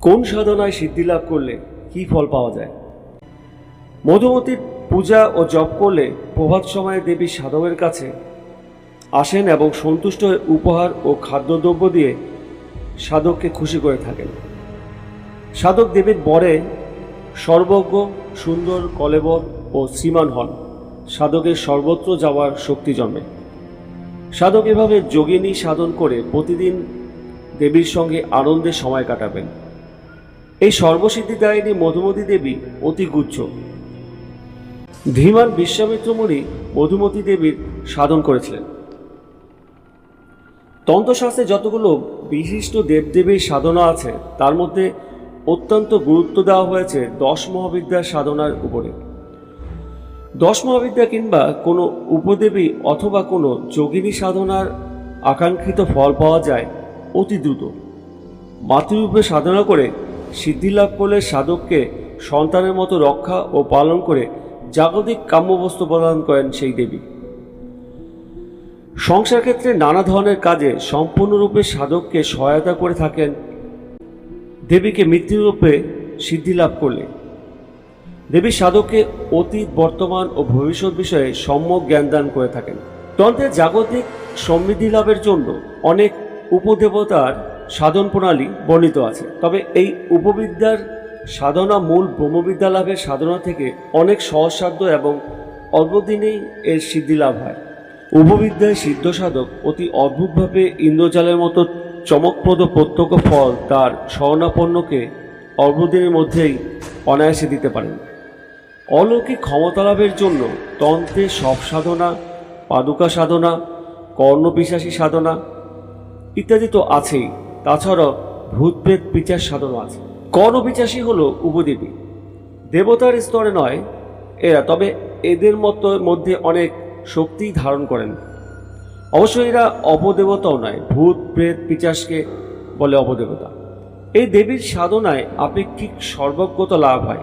কোন সাধনায় সিদ্ধি লাভ করলে কি ফল পাওয়া যায়? মধুমতির পূজা ও জপ করলে প্রভাত সময়ে দেবী সাধকের কাছে আসেন এবং সন্তুষ্ট হয়ে উপহার ও খাদ্যদ্রব্য দিয়ে সাধককে খুশি করে থাকেন। সাধক দেবীর বরে সর্বজ্ঞ, সুন্দর, কলেবর ও শ্রীমান হন। সাধকের সর্বত্র যাওয়ার শক্তি জন্মে। সাধক এভাবে যোগিনী সাধন করে প্রতিদিন দেবীর সঙ্গে আনন্দে সময় কাটাবেন। এই সর্বসিদ্ধিদায়িনী মধুমতী দেবী অতি গুচ্ছ। ধীমান বিশ্বামিত্র মুনি মধুমতি দেবীর সাধন করেছিলেন। তন্ত্রশাস্ত্রে যতগুলো বিশিষ্ট দেবদেবীর সাধনা আছে, তার মধ্যে অত্যন্ত গুরুত্ব দেওয়া হয়েছে দশ মহাবিদ্যার সাধনার উপরে। দশ মহাবিদ্যা কিংবা কোনো উপদেবী অথবা কোনো যোগিনী সাধনার আকাঙ্ক্ষিত ফল পাওয়া যায় অতি দ্রুত। মাতৃরূপে সাধনা করে সিদ্ধি লাভ করলে সাধককে সন্তানের মতো রক্ষা ও পালন করে জাগতিক কাম্যবস্তু প্রদান করেন সেই দেবী। সংসার ক্ষেত্রে নানা ধরনের কাজে সম্পূর্ণরূপে সাধককে সহায়তা করে থাকেন দেবীকে মৃত্যুরূপে সিদ্ধি লাভ করলে। দেবী সাধককে অতীত, বর্তমান ও ভবিষ্যৎ বিষয়ে সম্যক জ্ঞান দান করে থাকেন। তন্ত্রের জাগতিক সমৃদ্ধি লাভের জন্য অনেক উপদেবতার সাধন প্রণালী বর্ণিত আছে। তবে এই উপবিদ্যার সাধনা মূল ব্রহ্মবিদ্যা লাভের সাধনা থেকে অনেক সহজসাধ্য এবং অল্প দিনেই এর সিদ্ধি লাভ হয়। উপবিদ্যায় সিদ্ধ সাধক অতি অদ্ভুতভাবে ইন্দ্রজালের মতো চমকপ্রদ প্রত্যক্ষ ফল তার স্বর্ণাপন্নকে অল্প দিনের মধ্যেই অনায়াসে দিতে পারেন। অলৌকিক ক্ষমতা লাভের জন্য তন্ত্রে সব সাধনা, পাদুকা সাধনা কর্ণপিশাসী সাধনা ইত্যাদি তো আছেই। তাছাড়াও ভূতপ্রেত পিচার সাধনা আছে। কর্ণপিচাসী হলো উপদেবী। দেবতার স্তরে নয়, এরা, তবে এদের মতো মধ্যে অনেক শক্তি ধারণ করেন। অবশ্য এরা অপদেবতাও নয় ভূত প্রেত পিচাসকে বলে অপদেবতা। এই দেবীর সাধনায় আপেক্ষিক সর্বজ্ঞতা লাভ হয়।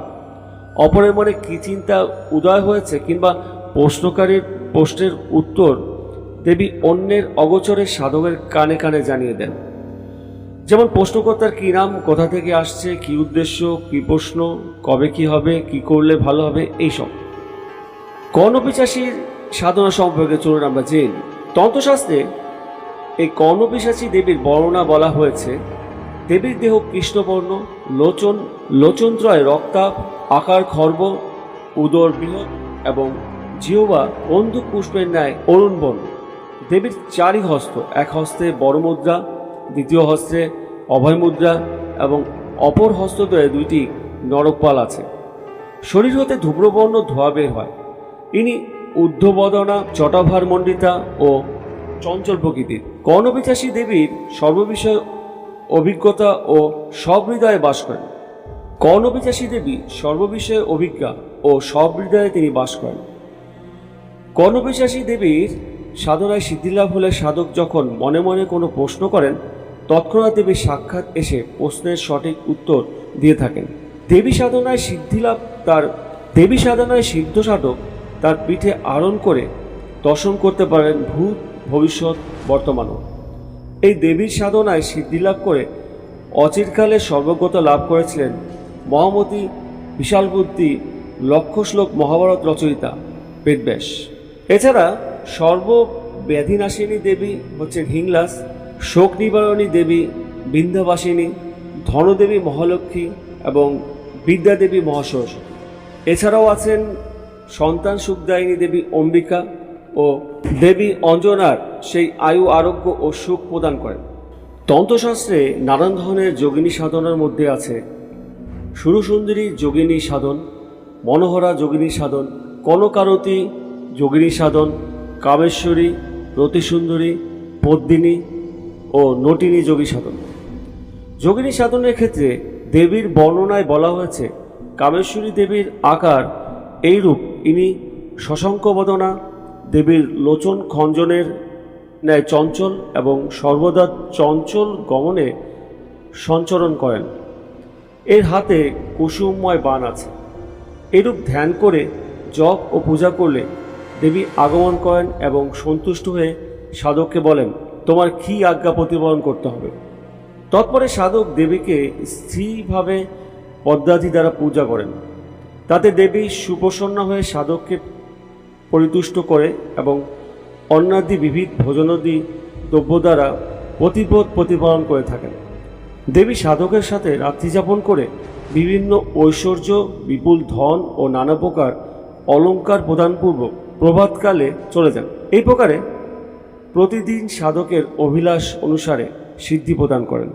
অপরের মনে কী চিন্তা উদয় হয়েছে কিংবা প্রশ্নকারীর প্রশ্নের উত্তর দেবী অন্যের অগোচরে সাধকের কানে কানে জানিয়ে দেন। যেমন প্রশ্নকর্তার কী নাম, কোথা থেকে আসছে, কী উদ্দেশ্য, কী প্রশ্ন, কবে কি হবে, কি করলে ভালো হবে, এইসব কর্ণপিচাসীর সাধনা সম্পর্কে চলুন আমরা জেনে। তন্ত্রশাস্ত্রে এই কর্ণপিশাচী দেবীর বর্ণনা বলা হয়েছে, দেবীর দেহ কৃষ্ণবর্ণ, লোচন লোচনত্রয় রক্তাপ আকার খর্ব, উদর বৃহৎ এবং জিহবা বন্দুক পুষ্পের ন্যায় অরুণ বর্ণ দেবীর চারি হস্ত এক হস্তে বড় মুদ্রা দ্বিতীয় হস্তে অভয় মুদ্রা এবং অপর হস্তদ্বয়ে দুইটি নরকপাল আছে। শরীর হতে ধূম্রবর্ণ ধোয়া বের হয়। ইনি ঊর্ধ্ববদনা জটাভার মণ্ডিতা ও চঞ্চল প্রকৃতির। কর্ণবিচাসী দেবীর সর্ববিষয়ে অভিজ্ঞতা ও সহৃদয়ে বাস করেন। কর্ণবিচাসী দেবী সর্ববিষয়ে অভিজ্ঞা ও সহৃদয়ে তিনি বাস করেন। কর্ণবিশ্বাসী দেবীর সাধনায় সিদ্ধিলাভ হলে সাধক যখন মনে মনে কোনো প্রশ্ন করেন তৎক্ষণাৎ দেবী সাক্ষাৎ এসে প্রশ্নের সঠিক উত্তর দিয়ে থাকেন। দেবী সাধনায় সিদ্ধিলাভ তার দেবী সাধনায় সিদ্ধ সাধক তার পিঠে আরণ করে দর্শন করতে পারেন ভূত ভবিষ্যৎ বর্তমানও। এই দেবীর সাধনায় সিদ্ধিলাভ করে অচিরকালে সর্বজ্ঞতা লাভ করেছিলেন মহামতি বিশাল বুদ্ধি লক্ষ শ্লোক মহাভারত রচয়িতা বেদব্যাস। এছাড়া সর্বব্যাধিনাশিনী দেবী হচ্ছেন হিংলাস শোক নিবারণী দেবী, বিন্ধ্যাবাসিনী, ধনদেবী মহালক্ষ্মী এবং বিদ্যাদেবী মহাসরস্বতী এছাড়াও আছেন সন্তান সুখদায়িনী দেবী অম্বিকা ও দেবী অঞ্জনার সেই আয়ু, আরোগ্য ও সুখ প্রদান করেন। তন্ত্রশাস্ত্রে নানান ধরনের যোগিনী সাধনার মধ্যে আছে সুরসুন্দরী যোগিনী সাধন, মনোহরা যোগিনী সাধন, কনকারতী যোগিনী সাধন, কামেশ্বরী, রতিসুন্দরী, পদ্মিনী ও নটিনী যোগী সাধন। যোগিনী সাধনের ক্ষেত্রে দেবীর বর্ণনায় বলা হয়েছে, কামেশ্বরী দেবীর আকার এইরূপ, ইনি শশাঙ্ক বদনা দেবীর লোচন খঞ্জনের ন্যায় চঞ্চল এবং সর্বদা চঞ্চল গমনে সঞ্চরণ করেন। এর হাতে কুসুমময় বাণ আছে। এরূপ ধ্যান করে জপ ও পূজা করলে দেবী আগমন করেন এবং সন্তুষ্ট হয়ে সাধককে বলেন তোমার কী আজ্ঞা প্রতিপালন করতে হবে? তৎপরে সাধক দেবীকে স্ত্রীভাবে পদ্মাদি দ্বারা পূজা করেন। তাতে দেবী সুপ্রসন্ন হয়ে সাধককে পরিতুষ্ট করে এবং অন্যাদি বিবিধ ভোজনাদি দ্রব্য দ্বারা প্রতিবোধ প্রতিপালন করে থাকেন। দেবী সাধকের সাথে রাত্রিযাপন করে বিভিন্ন ঐশ্বর্য, বিপুল ধন ও নানা প্রকার অলঙ্কার প্রদানপূর্বক প্রভাতকালে চলে যান। এই প্রকারে প্রতিদিন সাধকের অভিলাষ অনুসারে সিদ্ধি প্রদান করেন।